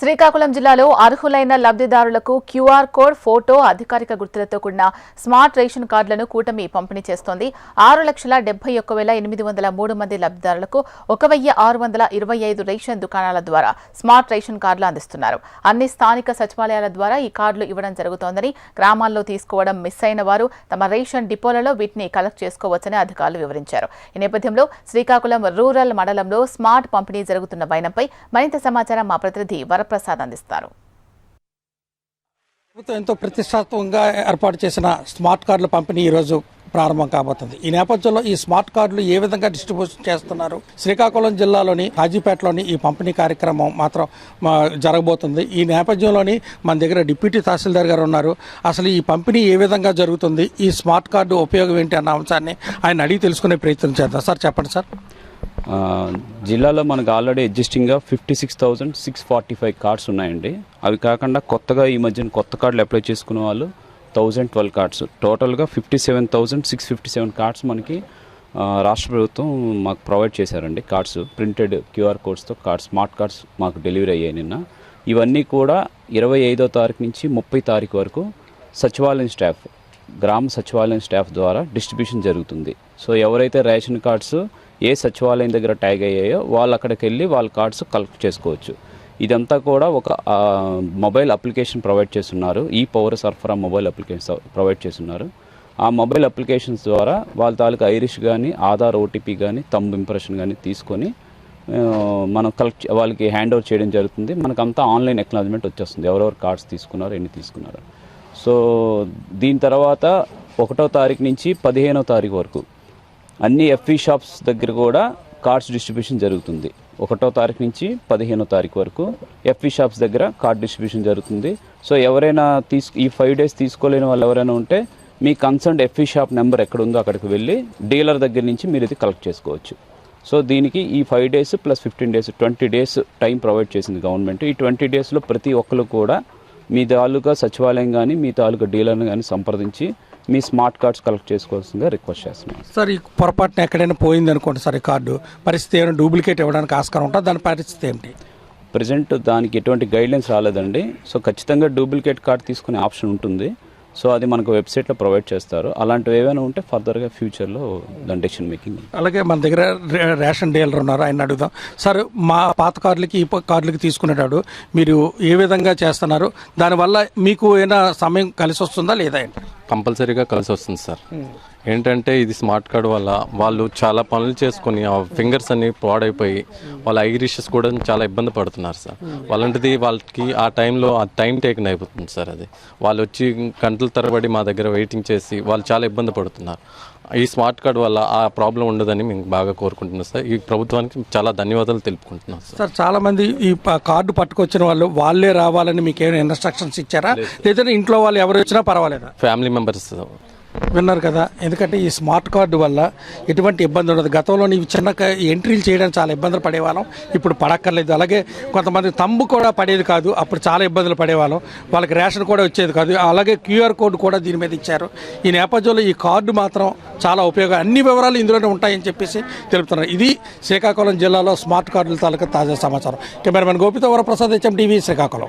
శ్రీకాకుళం జిల్లాలో అర్హులైన లబ్ధిదారులకు క్యూఆర్ కోడ్ ఫోటో అధికారిక గుర్తులతో కూడిన స్మార్ట్ రేషన్ కార్డులను కూటమి పంపిణీ చేస్తోంది. ఆరు లక్షల డెబ్బై ఒక్క వేల ఎనిమిది వందల మూడు మంది లబ్ధిదారులకు ఒక వెయ్యి ఆరు వందల ఇరవై ఐదు రేషన్ దుకాణాల ద్వారా స్మార్ట్ రేషన్ కార్డులు అందిస్తున్నారు. అన్ని స్థానిక సచివాలయాల ద్వారా ఈ కార్డులు ఇవ్వడం జరుగుతోందని గ్రామాల్లో తీసుకోవడం మిస్ అయిన వారు తమ రేషన్ డిపోలలో వీటిని కలెక్ట్ చేసుకోవచ్చని అధికారులు వివరించారు. ఈ నేపథ్యంలో శ్రీకాకుళం రూరల్ మండలంలో స్మార్ట్ పంపిణీ జరుగుతున్న వైనంపై మరింత సమాచారం మా ప్రతినిధి వరప్రసాద్ అందిస్తారు ప్రభుత్వం ఎంతో ప్రతిష్టాత్మకంగా ఏర్పాటు చేసిన స్మార్ట్ కార్డుల పంపిణీ ఈరోజు ప్రారంభం కాబోతుంది. ఈ నేపథ్యంలో ఈ స్మార్ట్ కార్డులు ఏ విధంగా డిస్ట్రిబ్యూషన్ చేస్తున్నారు? శ్రీకాకుళం జిల్లాలోని హాజీపేటలోని ఈ పంపిణీ కార్యక్రమం మాత్రం జరగబోతుంది. ఈ నేపథ్యంలోని మన దగ్గర డిప్యూటీ తహసీల్దార్ గారు ఉన్నారు. అసలు ఈ పంపిణీ ఏ విధంగా జరుగుతుంది? ఈ స్మార్ట్ కార్డు ఉపయోగం ఏంటి అన్న అంశాన్ని ఆయన అడిగి తెలుసుకునే ప్రయత్నం చేద్దాం. సార్ చెప్పండి సార్. జిల్లాలో మనకు already ఎగ్జిస్టింగ్గా fifty six thousand six forty five cards ఉన్నాయండి. అవి కాకుండా కొత్తగా ఈ మధ్యన కొత్త కార్డులు అప్లై చేసుకునే వాళ్ళు థౌజండ్ ట్వెల్వ్ కార్డ్స్ టోటల్గా fifty seven thousand six fifty seven cards మనకి రాష్ట్ర ప్రభుత్వం మాకు ప్రొవైడ్ చేశారండి. కార్డ్స్ ప్రింటెడ్ క్యూఆర్ కోడ్స్తో కార్డ్స్ స్మార్ట్ కార్డ్స్ మాకు డెలివరీ అయ్యాయి నిన్న. ఇవన్నీ కూడా ఇరవై ఐదో తారీఖు నుంచి ముప్పై తారీఖు వరకు సచివాలయం స్టాఫ్ గ్రామ సచివాలయం స్టాఫ్ ద్వారా డిస్ట్రిబ్యూషన్ జరుగుతుంది. సో ఎవరైతే రేషన్ కార్డ్స్ ఏ సచివాలయం దగ్గర ట్యాగ్ అయ్యాయో వాళ్ళు అక్కడికి వెళ్ళి వాళ్ళ కార్డ్స్ కలెక్ట్ చేసుకోవచ్చు. ఇదంతా కూడా ఒక మొబైల్ అప్లికేషన్ ప్రొవైడ్ చేస్తున్నారు. ఈ పౌర సరఫరా మొబైల్ అప్లికేషన్ ప్రొవైడ్ చేస్తున్నారు. ఆ మొబైల్ అప్లికేషన్స్ ద్వారా వాళ్ళ తాలూకు ఐరిష్ కానీ ఆధార్ ఓటీపీ కానీ తమ్ ఇంప్రెషన్ కానీ తీసుకొని మనం కలెక్ట్ వాళ్ళకి హ్యాండ్ ఓవర్ చేయడం జరుగుతుంది. మనకంతా ఆన్లైన్ ఎక్నాలజ్మెంట్ వచ్చేస్తుంది. ఎవరెవరు కార్డ్స్ తీసుకున్నారు ఎన్ని తీసుకున్నారు. సో దీని తర్వాత ఒకటో తారీఖు నుంచి పదిహేనో తారీఖు వరకు అన్ని ఎఫ్ఈ షాప్స్ దగ్గర కూడా కార్డ్స్ డిస్ట్రిబ్యూషన్ జరుగుతుంది. ఒకటో తారీఖు నుంచి పదిహేనో తారీఖు వరకు ఎఫ్ఈ షాప్స్ దగ్గర కార్డ్ డిస్ట్రిబ్యూషన్ జరుగుతుంది. సో ఎవరైనా తీసు ఈ ఫైవ్ డేస్ తీసుకోలేని వాళ్ళు ఎవరైనా ఉంటే మీ కన్సర్న్ ఎఫ్ఈ షాప్ నెంబర్ ఎక్కడ ఉందో అక్కడికి వెళ్ళి డీలర్ దగ్గర నుంచి మీరు ఇది కలెక్ట్ చేసుకోవచ్చు. సో దీనికి ఈ five days plus fifteen days twenty days time provide చేసింది గవర్నమెంట్. ఈ ట్వంటీ డేస్లో ప్రతి ఒక్కరు కూడా మీ తాలూకా సచివాలయం కానీ మీ తాలూకా డీలర్ని కానీ సంప్రదించి మీ స్మార్ట్ కార్డ్స్ కలెక్ట్ చేసుకోవాల్సిందిగా రిక్వెస్ట్ చేస్తున్నాం. సార్ ఈ పొరపాటున ఎక్కడైనా పోయింది అనుకోండి సార్ ఈ కార్డు. పరిస్థితి ఏమైనా డూప్లికేట్ ఇవ్వడానికి ఆస్కారం ఉంటుంది దాని పరిస్థితి ఏంటి ప్రజెంట్ దానికి ఎటువంటి గైడ్లైన్స్ రాలేదండి. సో ఖచ్చితంగా డూప్లికేట్ కార్డ్ తీసుకునే ఆప్షన్ ఉంటుంది. సో అది మనకు వెబ్సైట్లో ప్రొవైడ్ చేస్తారు. అలాంటివి ఏవైనా ఉంటే ఫర్దర్గా ఫ్యూచర్లో దాని డెసిషన్ మేకింగ్ అలాగే మన దగ్గర రేషన్ డీలర్ ఉన్నారు ఆయన అడుగుదాం. సార్ మా పాత కార్డులకి ఈ కార్డులకి తీసుకునేటాడు మీరు ఏ విధంగా చేస్తున్నారు? దానివల్ల మీకు ఏమైనా సమయం కలిసి వస్తుందా లేదా ఏంటి? కంపల్సరీగా కలిసి వస్తుంది సార్ ఏంటంటే ఇది స్మార్ట్ కార్డ్ వల్ల వాళ్ళు చాలా పనులు చేసుకొని ఆ ఫింగర్స్ అన్ని పాడైపోయి వాళ్ళ ఐరిషెస్ కూడా చాలా ఇబ్బంది పడుతున్నారు సార్. వాళ్ళంటిది వాళ్ళకి ఆ టైంలో ఆ టైం టేకన్ అయిపోతుంది సార్ అది. వాళ్ళు వచ్చి గంటల తరబడి మా దగ్గర వెయిటింగ్ చేసి వాళ్ళు చాలా ఇబ్బంది పడుతున్నారు. ఈ స్మార్ట్ కార్డ్ వల్ల ఆ ప్రాబ్లం ఉండదని మేము బాగా కోరుకుంటున్నాం సార్. ఈ ప్రభుత్వానికి చాలా ధన్యవాదాలు తెలుపుకుంటున్నాం సార్. చాలా మంది ఈ కార్డు పట్టుకొచ్చిన వాళ్ళు వాళ్ళే రావాలని మీకు ఏమైనా ఇన్స్ట్రక్షన్స్ ఇచ్చారా? లేదంటే ఇంట్లో వాళ్ళు ఎవరు వచ్చినా పర్వాలేదా? ఫ్యామిలీ మెంబర్స్ విన్నారు కదా. ఎందుకంటే ఈ స్మార్ట్ కార్డు వల్ల ఎటువంటి ఇబ్బంది ఉండదు. గతంలో నీవు చిన్న ఎంట్రీలు చేయడానికి చాలా ఇబ్బందులు పడేవాళ్ళం. ఇప్పుడు పడక్కర్లేదు. అలాగే కొంతమంది తంబు కూడా పడేది కాదు. అప్పుడు చాలా ఇబ్బందులు పడేవాళ్ళం. వాళ్ళకి రేషన్ కూడా వచ్చేది కాదు. అలాగే క్యూఆర్ కోడ్ కూడా దీని మీద ఇచ్చారు. ఈ నేపథ్యంలో ఈ కార్డు మాత్రం చాలా ఉపయోగం. అన్ని వివరాలు ఇందులోనే ఉంటాయని చెప్పేసి తెలుపుతున్నారు. ఇది శ్రీకాకుళం జిల్లాలో స్మార్ట్ కార్డుల తాలూకా తాజా సమాచారం. కెమెరామెన్ గోపితో వరప్రసాద్ హెచ్ఎం టీవీ శ్రీకాకుళం.